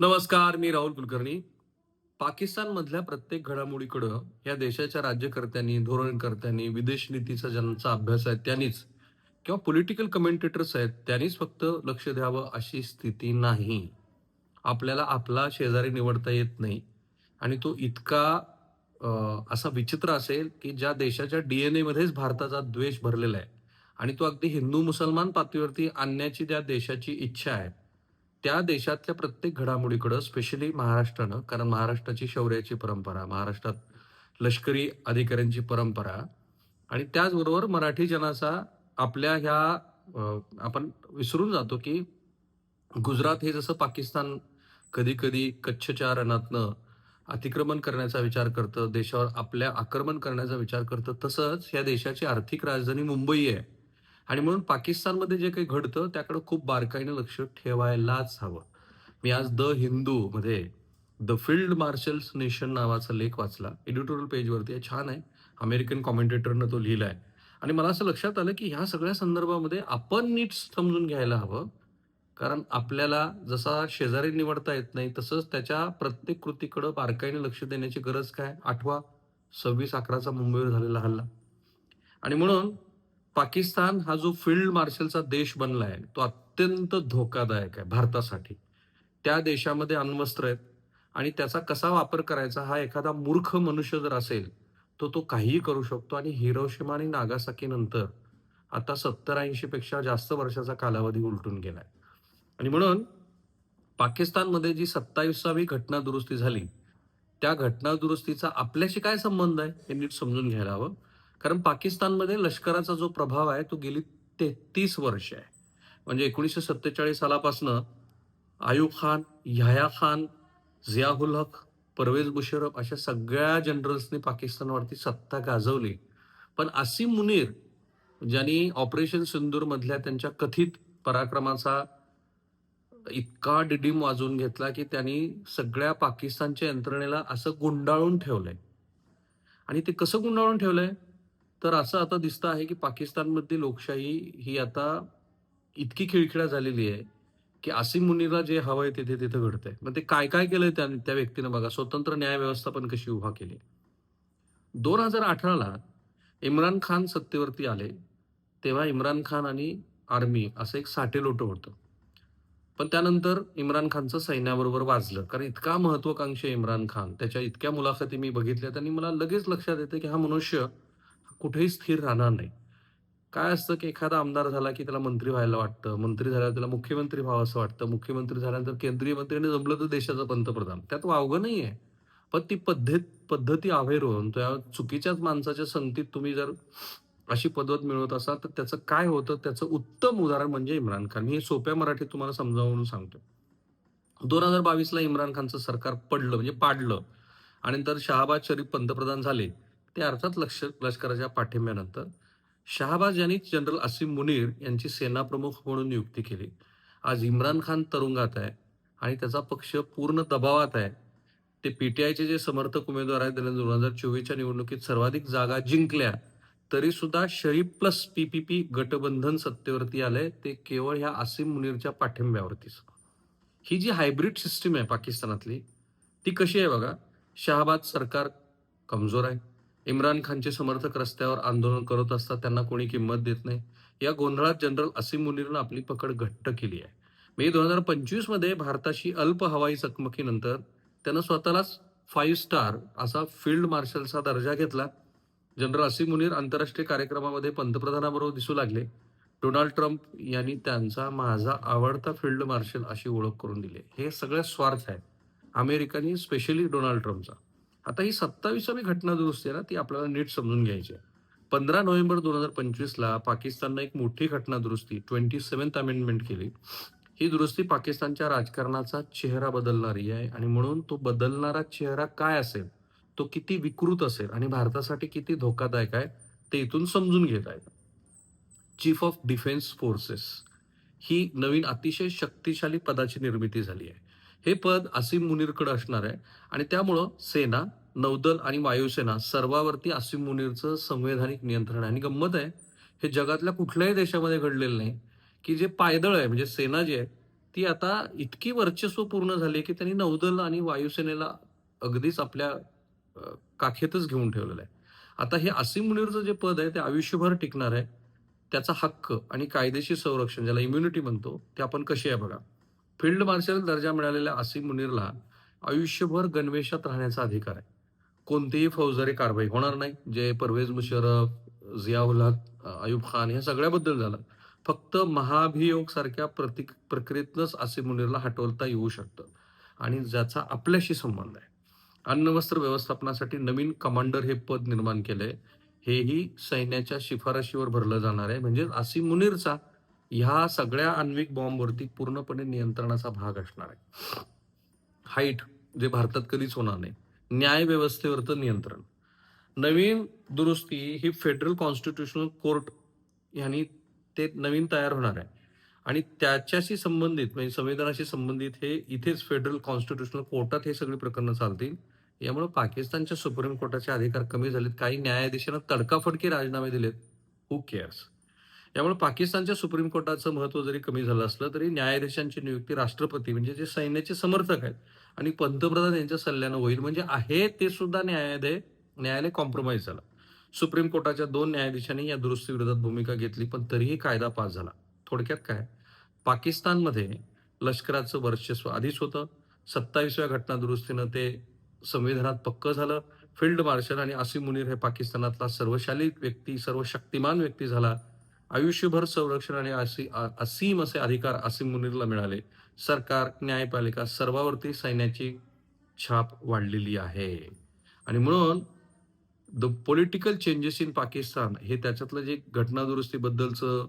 नमस्कार मी राहुल कुलकर्णी. पाकिस्तानमधल्या प्रत्येक घडामोडीकडं या देशाच्या राज्यकर्त्यांनी धोरणकर्त्यांनी विदेश नीतीचा ज्यांचा अभ्यास आहे त्यांनीच किंवा पॉलिटिकल कमेंटेटर्स आहेत त्यांनीच फक्त लक्ष द्यावं अशी स्थिती नाही. आपल्याला आपला शेजारी निवडता येत नाही. आणि तो इतका असा विचित्र असेल की ज्या देशाच्या डी एन एमध्येच भारताचा द्वेष भरलेला आहे आणि तो अगदी हिंदू मुसलमान पातळीवरती आणण्याची त्या देशाची इच्छा आहे त्या देशातल्या प्रत्येक घडामोडीकडं स्पेशली महाराष्ट्रानं कारण महाराष्ट्राची शौर्याची परंपरा महाराष्ट्रात लष्करी अधिकाऱ्यांची परंपरा आणि त्याचबरोबर मराठी जनाचा आपल्या ह्या आपण विसरून जातो की गुजरात हे जसं पाकिस्तान कधी कधी कच्छच्या रणातनं अतिक्रमण करण्याचा विचार करतं देशावर आपल्या आक्रमण करण्याचा विचार करतं तसंच या देशाची आर्थिक राजधानी मुंबई आहे. आणि म्हणून पाकिस्तानमध्ये जे काही घडतं त्याकडे खूप बारकाईनं लक्ष ठेवायलाच हवं. मी आज द हिंदू मध्ये द फील्ड मार्शल्स नेशन नावाचा लेख वाचला. एडिटोरियल पेजवरती छान आहे. अमेरिकन कॉमेंटेटरनं तो लिहिलाय. आणि मला असं लक्षात आलं की ह्या सगळ्या संदर्भामध्ये आपण नीट समजून घ्यायला हवं. कारण आपल्याला जसा शेजारी निवडता येत नाही तसंच त्याच्या प्रत्येक कृतीकडं बारकाईने लक्ष देण्याची गरज काय? आठवा सव्वीस अकराचा मुंबईवर झालेला हल्ला. आणि म्हणून पाकिस्तान हा जो फील्ड मार्शलचा देश बनलाय तो अत्यंत धोकादायक आहे भारतासाठी. त्या देशामध्ये अण्वस्त्र आहेत आणि त्याचा कसा वापर करायचा हा एखादा मूर्ख मनुष्य जर असेल तो तो काहीही करू शकतो. आणि हिरोशिमा आणि नागासाकी नंतर आता सत्तर ऐंशी पेक्षा जास्त वर्षाचा कालावधी उलटून गेलाय. आणि म्हणून पाकिस्तानमध्ये जी सत्तावीसावी घटना दुरुस्ती झाली त्या घटना दुरुस्तीचा आपल्याशी काय संबंध आहे हे नीट समजून घ्यायला हवं. कारण पाकिस्तानमध्ये लष्कराचा जो प्रभाव आहे तो गेली तेहतीस वर्ष आहे. म्हणजे एकोणीसशे सत्तेचाळीस सालापासनं आयुब खान याह्या खान झियाउल हक परवेज मुशरफ अशा सगळ्या जनरल्सनी पाकिस्तानवरती सत्ता गाजवली. पण आसिम मुनीर ज्यांनी ऑपरेशन सिंदूरमधल्या त्यांच्या कथित पराक्रमाचा इतका डिडीम वाजवून घेतला की त्यांनी सगळ्या पाकिस्तानच्या यंत्रणेला असं गुंडाळून ठेवलंय. आणि ते कसं गुंडाळून ठेवलंय? तर असं आता दिसतं आहे की पाकिस्तानमध्ये लोकशाही ही आता इतकी खिळखिळा झालेली आहे की आसिम मुनीला जे हवं आहे तिथे तिथं घडतंय. मग ते काय काय केलंय त्या त्या व्यक्तीनं बघा. स्वतंत्र न्याय व्यवस्था पण कशी उभा केली? दोन हजार अठराला इम्रान खान सत्तेवरती आले तेव्हा इम्रान खान आणि आर्मी असं एक साटेलोटं होतं. पण त्यानंतर इम्रान खानचं सैन्याबरोबर वाजलं. कारण इतका महत्वाकांक्षी आहे इम्रान खान. त्याच्या इतक्या मुलाखती मी बघितल्या त्यांनी मला लगेच लक्षात येतं की हा मनुष्य कुठेही स्थिर राहणार नाही. काय असतं की एखादा आमदार झाला की त्याला मंत्री व्हायला वाटतं मंत्री झाल्यावर त्याला मुख्यमंत्री व्हावं असं वाटतं मुख्यमंत्री झाल्यानंतर केंद्रीय मंत्र्यांनी जमलं तर देशाचा पंतप्रधान. त्यात वावगं नाही आहे पण ती पद्धत पद्धती होऊन त्या चुकीच्याच माणसाच्या संगतीत तुम्ही जर अशी पद्धत मिळवत असाल तर त्याचं काय होतं? त्याचं उत्तम उदाहरण म्हणजे इम्रान खान. मी हे सोप्या मराठीत तुम्हाला समजावून सांगतो. दोन हजार बावीसला इम्रान खानचं सरकार पडलं म्हणजे पाडलं. आणि नंतर शहाबाद शरीफ पंतप्रधान झाले. ते अर्थात लक्ष लष्कराच्या पाठिंब्यानंतर शहाबाज यांनी जनरल असीम मुनीर यांची सेनाप्रमुख म्हणून नियुक्ती केली. आज इम्रान खान तरुंगात आहे आणि त्याचा पक्ष पूर्ण दबावात आहे. ते पीटीआयचे जे समर्थक उमेदवार आहेत त्यांनी दोन हजार चोवीसच्या निवडणुकीत सर्वाधिक जागा जिंकल्या तरी सुद्धा शरीफ प्लस पीपीपी गटबंधन सत्तेवरती आलंय ते केवळ ह्या असीम मुनीरच्या पाठिंब्यावरतीच. ही जी हायब्रिड सिस्टीम आहे पाकिस्तानातली ती कशी आहे बघा? शहाबाद सरकार कमजोर आहे. इम्रान खानचे समर्थक रस्त्यावर आंदोलन करत असतात त्यांना कोणी किंमत देत नाही. या गोंधळात जनरल असीम मुनीरनं आपली पकड घट्ट केली आहे. मे दोन हजार पंचवीसमध्ये भारताशी अल्प हवाई चकमकीनंतर त्यानं स्वतःलाच फाईव्ह स्टार असा फील्ड मार्शलचा दर्जा घेतला. जनरल असीम मुनीर आंतरराष्ट्रीय कार्यक्रमामध्ये पंतप्रधानाबरोबर दिसू लागले. डोनाल्ड ट्रम्प यांनी त्यांचा माझा आवडता फील्ड मार्शल अशी ओळख करून दिली. हे सगळ्या स्वार्थ आहे. अमेरिकानी स्पेशली डोनाल्ड ट्रम्पचा. आता ही सत्तावीसावी घटना दुरुस्ती आहे ना ती आपल्याला नीट समजून घ्यायची आहे. पंधरा नोव्हेंबर दोन हजार पंचवीसला पाकिस्ताननं एक मोठी घटना दुरुस्ती ट्वेंटी सेव्हन्थ अमेंडमेंट केली. ही दुरुस्ती पाकिस्तानच्या राजकारणाचा चेहरा बदलणारी आहे आणि म्हणून तो बदलणारा चेहरा काय असेल तो किती विकृत असेल आणि भारतासाठी किती धोकादायक आहे ते इथून समजून घेत आहेत. चीफ ऑफ डिफेन्स फोर्सेस ही नवीन अतिशय शक्तिशाली पदाची निर्मिती झाली आहे. हे पद असीम मुनीरकडे असणार आहे. आणि त्यामुळं सेना नौदल आणि वायुसेना सर्वावरती असीम मुनीरचं संवैधानिक नियंत्रण आहे. आणि गंमत आहे हे जगातल्या कुठल्याही देशामध्ये घडलेलं नाही. की जे पायदळ आहे म्हणजे सेना जी आहे ती आता इतकी वर्चस्व पूर्ण झाली की त्यांनी नौदल आणि वायुसेनेला अगदीच आपल्या काखेतच घेऊन ठेवलेलं आहे. आता हे असीम मुनीरचं जे पद आहे ते आयुष्यभर टिकणार आहे. त्याचा हक्क आणि कायदेशीर संरक्षण ज्याला इम्युनिटी म्हणतो ते आपण कशी आहे बघा. फील्ड मार्शल दर्जा मिळालेल्या आसिम मुनीरला आयुष्यभर गणवेशात राहण्याचा अधिकार आहे. कोणतीही फौजदारी कारवाई होणार नाही. जे परवेज मुशर्रफ जियाउल हक अयुब खान या सगळ्याबद्दल झालं. फक्त महाभियोग सारख्या प्रतिक प्रक्रियेतनंच आसिम मुनीरला हटवता येऊ शकतं. आणि ज्याचा आपल्याशी संबंध आहे. अन्न वस्त्र व्यवस्थापनासाठी नवीन कमांडर हे पद निर्माण केलंय. हेही सैन्याच्या शिफारशीवर भरलं जाणार आहे. म्हणजे आसिम मुनीरचा ह्या सगळ्या आण्विक बॉम्बवरती पूर्णपणे नियंत्रणाचा भाग असणार आहे. हाईट जे भारतात कधीच होणार नाही. न्याय व्यवस्थेवरचं नियंत्रण. नवीन दुरुस्ती ही फेडरल कॉन्स्टिट्यूशनल कोर्ट यांनी ते नवीन तयार होणार आहे. आणि त्याच्याशी संबंधित म्हणजे संविधानाशी संबंधित हे इथेच फेडरल कॉन्स्टिट्युशनल कोर्टात हे सगळी प्रकरणं चालतील. यामुळे पाकिस्तानच्या सुप्रीम कोर्टाचे अधिकार कमी झालेत. काही न्यायाधीशांना तडकाफडकी राजीनामे दिलेत. हु केअर्स यामुळे पाकिस्तानच्या सुप्रीम कोर्टाचं महत्त्व जरी कमी झालं असलं तरी न्यायाधीशांची नियुक्ती राष्ट्रपती म्हणजे जे सैन्याचे समर्थक आहेत आणि पंतप्रधान यांच्या सल्ल्यानं होईल म्हणजे आहे ते सुद्धा न्यायालय न्यायालय कॉम्प्रोमाइज झालं. सुप्रीम कोर्टाच्या दोन न्यायाधीशांनी या दुरुस्तीविरोधात भूमिका घेतली पण तरीही कायदा पास झाला. थोडक्यात काय? पाकिस्तानमध्ये लष्कराचं वर्चस्व आधीच होतं. सत्तावीसव्या घटना दुरुस्तीनं ते संविधानात पक्क झालं. फील्ड मार्शल आणि असीम मुनीर हे पाकिस्तानातला सर्वशाली व्यक्ती सर्व शक्तिमान व्यक्ती झाला. आयुष्यभर संरक्षण आणि असी असीम असे अधिकार असीम मुनीरला मिळाले. सरकार न्यायपालिका सर्वावरती सैन्याची छाप वाढलेली आहे. आणि म्हणून the political changes in Pakistan हे त्याच्यातलं जे घटना दुरुस्तीबद्दलचं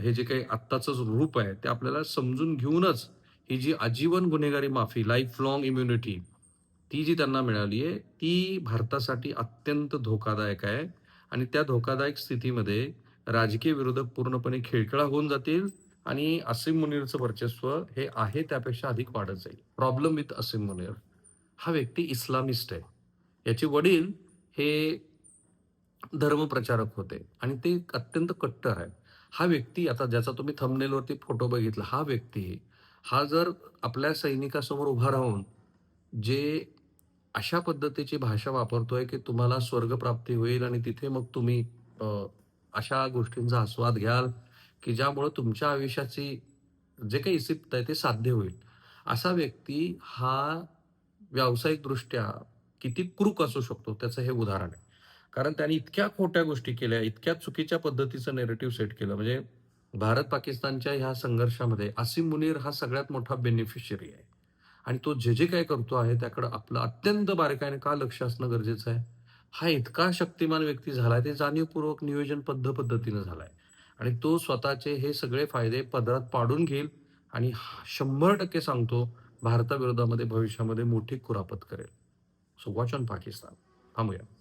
हे जे काही आत्ताचं रूप आहे ते आपल्याला समजून घेऊनच ही जी आजीवन गुन्हेगारी माफी लाईफ लॉंग इम्युनिटी ती जी त्यांना मिळाली आहे ती भारतासाठी अत्यंत धोकादायक आहे. आणि त्या धोकादायक स्थितीमध्ये राजकीय विरोधक पूर्णपणे खिळखिळा होऊन जातील आणि असीम मुनीरचं वर्चस्व हे आहे त्यापेक्षा अधिक वाढत जाईल. Problem with Asim Munir. हा व्यक्ती इस्लामिस्ट आहे. याचे वडील हे धर्मप्रचारक होते आणि ते अत्यंत कट्टर आहे हा व्यक्ती आता ज्याचा तुम्ही थंबनेलवरती फोटो बघितला हा व्यक्ती हा जर आपल्या सैनिकासमोर उभा राहून जे अशा पद्धतीची भाषा वापरतोय की तुम्हाला स्वर्गप्राप्ती होईल आणि तिथे मग तुम्ही अशा गोष्टींचा आस्वाद घ्याल की ज्यामुळं तुमच्या आयुष्याची जे काही इसिप्त आहे ते साध्य होईल. असा व्यक्ती हा व्यावसायिकदृष्ट्या किती क्रूक असू शकतो त्याचं हे उदाहरण आहे. कारण त्याने इतक्या खोट्या गोष्टी केल्या इतक्या चुकीच्या पद्धतीचं नेरेटिव्ह सेट केलं. म्हणजे भारत पाकिस्तानच्या ह्या संघर्षामध्ये आसिम मुनीर हा सगळ्यात मोठा बेनिफिशियरी आहे. आणि तो जे जे काय करतो आहे त्याकडं आपलं अत्यंत बारकाईने का लक्ष असणं गरजेचं आहे? हा इतका शक्तिमान व्यक्ती झालाय ते जाणीवपूर्वक नियोजन पद्ध पद्धतीनं झालाय. आणि तो स्वतःचे हे सगळे फायदे पदरात पाडून घेईल आणि शंभर टक्के सांगतो भारताविरोधामध्ये भविष्यामध्ये मोठी कुरापत करेल. सो वॉच ऑन पाकिस्तान थांबूया.